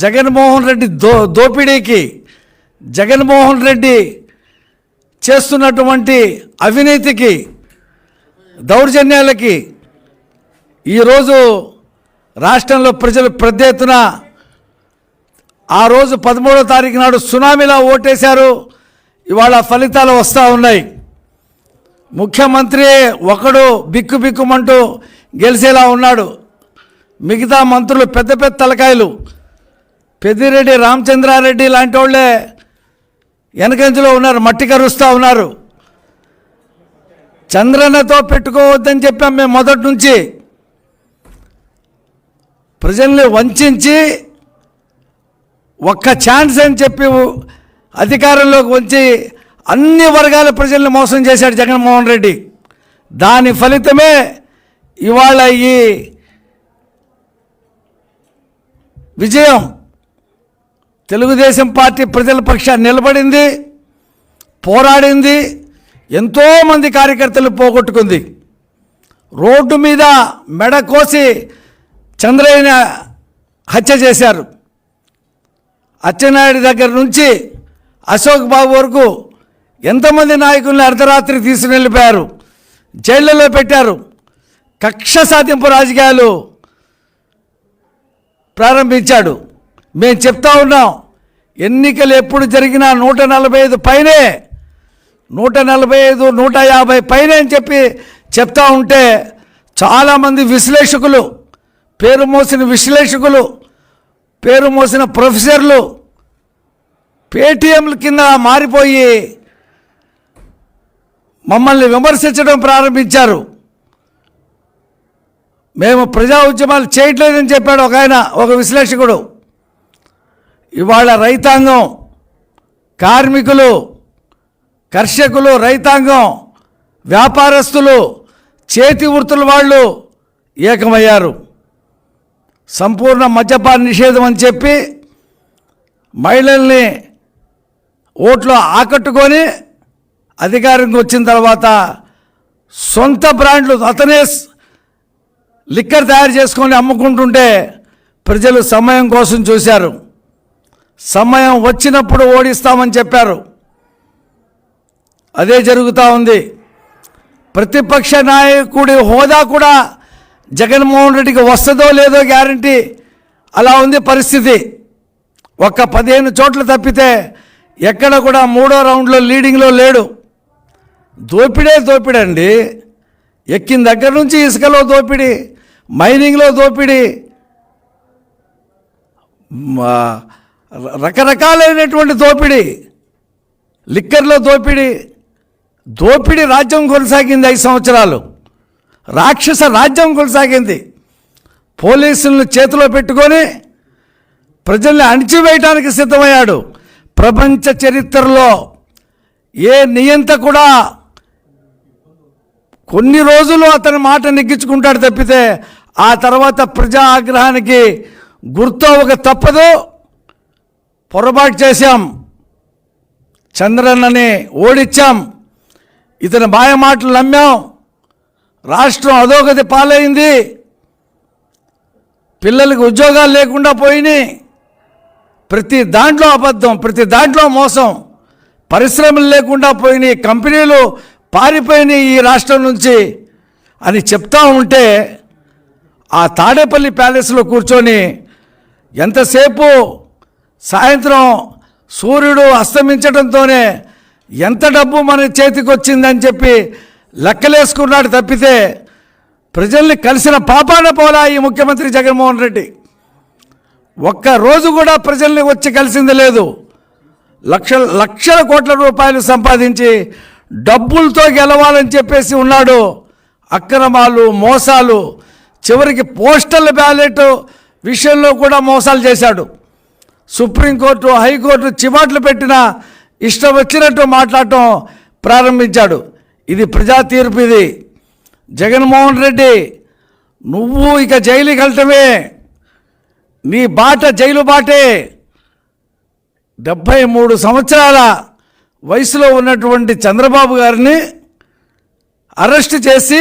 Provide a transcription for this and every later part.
జగన్మోహన్ రెడ్డి దో దోపిడీకి జగన్మోహన్ రెడ్డి చేస్తున్నటువంటి అవినీతికి దౌర్జన్యాలకి ఈరోజు రాష్ట్రంలో ప్రజలు పెద్ద ఎత్తున ఆ రోజు పదమూడో తారీఖు నాడు సునామీలా ఓటేశారు. ఇవాళ ఫలితాలు వస్తూ ఉన్నాయి. ముఖ్యమంత్రి ఒకడు బిక్కు బిక్కుమంటూ గెలిచేలా ఉన్నాడు. మిగతా మంత్రులు పెద్ద పెద్ద తలకాయలు. పెద్దిరెడ్డి రామచంద్రారెడ్డి లాంటి వాళ్ళే వెనకంజలో ఉన్నారు మట్టి కరుస్తూ ఉన్నారు. చంద్రన్నతో పెట్టుకోవద్దని చెప్పాం మేము మొదటి నుంచి. ప్రజల్ని వంచి ఒక్క ఛాన్స్ అని చెప్పి అధికారంలోకి వచ్చి అన్ని వర్గాల ప్రజల్ని మోసం చేశాడు జగన్మోహన్ రెడ్డి. దాని ఫలితమే ఇవాళ ఈ విజయం. తెలుగుదేశం పార్టీ ప్రజల పక్షాన్ని నిలబడింది పోరాడింది ఎంతోమంది కార్యకర్తలు పోగొట్టుకుంది. రోడ్డు మీద మెడ కోసి చంద్రయ్యని హత్య చేశారు. అచ్చెన్నాయుడు దగ్గర నుంచి అశోక్ బాబు వరకు ఎంతమంది నాయకుల్ని అర్ధరాత్రి తీసుకుని వెళ్ళిపోయారు జైళ్ళలో పెట్టారు. కక్ష సాధింపు రాజకీయాలు ప్రారంభించాడు. మేము చెప్తా ఉన్నాం ఎన్నికలు ఎప్పుడు జరిగినా నూట నలభై ఐదు పైనే నూట నలభై ఐదు నూట యాభై పైనే అని చెప్పి చెప్తా ఉంటే చాలామంది విశ్లేషకులు పేరు మోసిన విశ్లేషకులు పేరు మోసిన ప్రొఫెసర్లు పేటీఎంల కింద మారిపోయి మమ్మల్ని విమర్శించడం ప్రారంభించారు. మేము ప్రజా ఉద్యమాలు చేయట్లేదని చెప్పాడు ఒక ఆయన ఒక విశ్లేషకుడు. ఇవాళ రైతాంగం కార్మికులు కర్షకులు రైతాంగం వ్యాపారస్తులు చేతి వృత్తుల వాళ్ళు ఏకమయ్యారు. సంపూర్ణ మద్యపాన నిషేధం అని చెప్పి మహిళల్ని ఓట్లు ఆకట్టుకొని అధికారంకి వచ్చిన తర్వాత సొంత బ్రాండ్లు అతనే లిక్కర్ తయారు చేసుకొని అమ్ముకుంటుంటే ప్రజలు సమయం కోసం చూశారు. సమయం వచ్చినప్పుడు ఓడిస్తామని చెప్పారు. అదే జరుగుతూ ఉంది. ప్రతిపక్ష నాయకుడి హోదా కూడా జగన్మోహన్ రెడ్డికి వస్తుందో లేదో గ్యారంటీ అలా ఉంది పరిస్థితి. ఒక్క పదిహేను చోట్ల తప్పితే ఎక్కడ కూడా మూడో రౌండ్లో లీడింగ్లో లేడు. దోపిడే దోపిడండి. ఎక్కిన దగ్గర నుంచి ఇసుకలో దోపిడి మైనింగ్లో దోపిడి మా రకరకాలైనటువంటి దోపిడి. లిక్కర్లో దోపిడి. దోపిడీ రాజ్యం కొనసాగింది ఐదు సంవత్సరాలు. రాక్షస రాజ్యం కొనసాగింది. పోలీసులను చేతిలో పెట్టుకొని ప్రజల్ని అణిచివేయటానికి సిద్ధమయ్యాడు. ప్రపంచ చరిత్రలో ఏ నియంత కూడా కొన్ని రోజులు అతని మాట నెగ్గించుకుంటాడు తప్పితే ఆ తర్వాత ప్రజా ఆగ్రహానికి గుర్తు ఒక తప్పదు. పొరపాటు చేశాం. చంద్రన్నని ఓడించాం ఇతని మాయ మాటలు నమ్మాం. రాష్ట్రం అధోగతి పాలైంది. పిల్లలకు ఉద్యోగాలు లేకుండా పోయినాయి. ప్రతి దాంట్లో అబద్ధం ప్రతి దాంట్లో మోసం పరిశ్రమలు లేకుండా పోయినాయి కంపెనీలు పారిపోయినాయి ఈ రాష్ట్రం నుంచి అని చెప్తా ఉంటే ఆ తాడేపల్లి ప్యాలెస్లో కూర్చొని ఎంతసేపు సాయంత్రం సూర్యుడు అస్తమించడంతోనే ఎంత డబ్బు మన చేతికి వచ్చిందని చెప్పి లెక్కలేసుకున్నాడు తప్పితే ప్రజల్ని కలిసిన పాపాన పోలా ఈ ముఖ్యమంత్రి జగన్మోహన్ రెడ్డి. ఒక్క రోజు కూడా ప్రజల్ని వచ్చి కలిసింది లేదు. లక్షల లక్షల కోట్ల రూపాయలు సంపాదించి డబ్బులతో గెలవాలని చెప్పేసి ఉన్నాడు. అక్రమాలు మోసాలు చివరికి పోస్టల్ బ్యాలెట్ విషయంలో కూడా మోసాలు చేశాడు. సుప్రీంకోర్టు హైకోర్టు చివాట్లు పెట్టిన ఇష్టం వచ్చినట్టు మాట్లాడటం ప్రారంభించాడు. ఇది ప్రజా తీర్పు ఇది. జగన్మోహన్ రెడ్డి నువ్వు ఇక జైలుకి వెళ్ళటమే నీ బాట జైలు బాటే. డెబ్భై మూడు సంవత్సరాల వయసులో ఉన్నటువంటి చంద్రబాబు గారిని అరెస్ట్ చేసి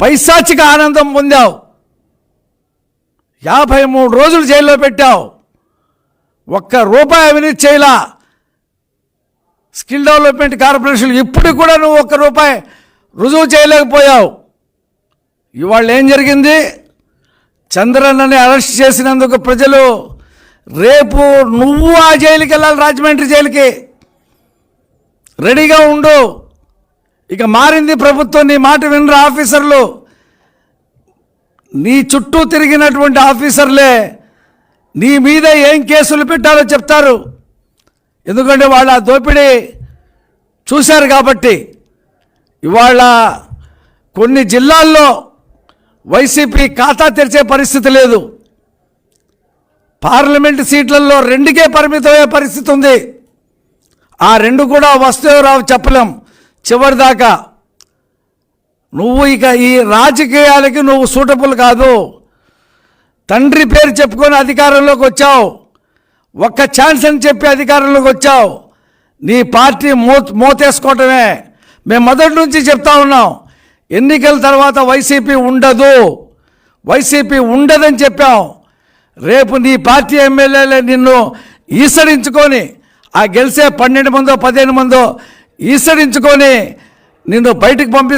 పైశాచిక ఆనందం పొందావు. యాభై మూడు రోజులు జైల్లో పెట్టావు. ఒక్క రూపాయి అవినీతి చేయలా. స్కిల్ డెవలప్మెంట్ కార్పొరేషన్ ఇప్పుడు కూడా నువ్వు ఒక్క రూపాయి రుజువు చేయలేకపోయావు. ఇవాళ ఏం జరిగింది? చంద్రన్నని అరెస్ట్ చేసినందుకు ప్రజలు రేపు నువ్వు ఆ జైలుకి వెళ్ళాలి రాజమండ్రి జైలుకి. రెడీగా ఉండు. ఇక మారింది ప్రభుత్వం నీ మాట వినరు ఆఫీసర్లు. నీ చుట్టూ తిరిగినటువంటి ఆఫీసర్లే నీ మీద ఏం కేసులు పెట్టాలో చెప్తారు. ఎందుకంటే వాళ్ళ దోపిడీ చూశారు కాబట్టి. ఇవాళ కొన్ని జిల్లాల్లో వైసీపీ ఖాతా తెరిచే పరిస్థితి లేదు. పార్లమెంట్ సీట్లలో రెండుకే పరిమితమయ్యే పరిస్థితి ఉంది. ఆ రెండు కూడా వస్తాయో రావు చెప్పలేం. చివరిదాకా నువ్వు ఇక ఈ రాజకీయాలకి నువ్వు సూటబుల్ కాదు. తండ్రి పేరు చెప్పుకొని అధికారంలోకి వచ్చావు. ఒక్క ఛాన్స్ అని చెప్పి అధికారంలోకి వచ్చావు. నీ పార్టీ మో మోతేసుకోవటమే. మేము మొదటి నుంచి చెప్తా ఉన్నాం. ఎన్నికల తర్వాత వైసీపీ ఉండదు. వైసీపీ ఉండదని చెప్పాం. రేపు నీ పార్టీ ఎమ్మెల్యేలే నిన్ను ఈసడించుకొని ఆ గెలిచే పన్నెండు మందో పదిహేను మందో ఈసడించుకొని నిన్ను బయటకు పంపిస్తాను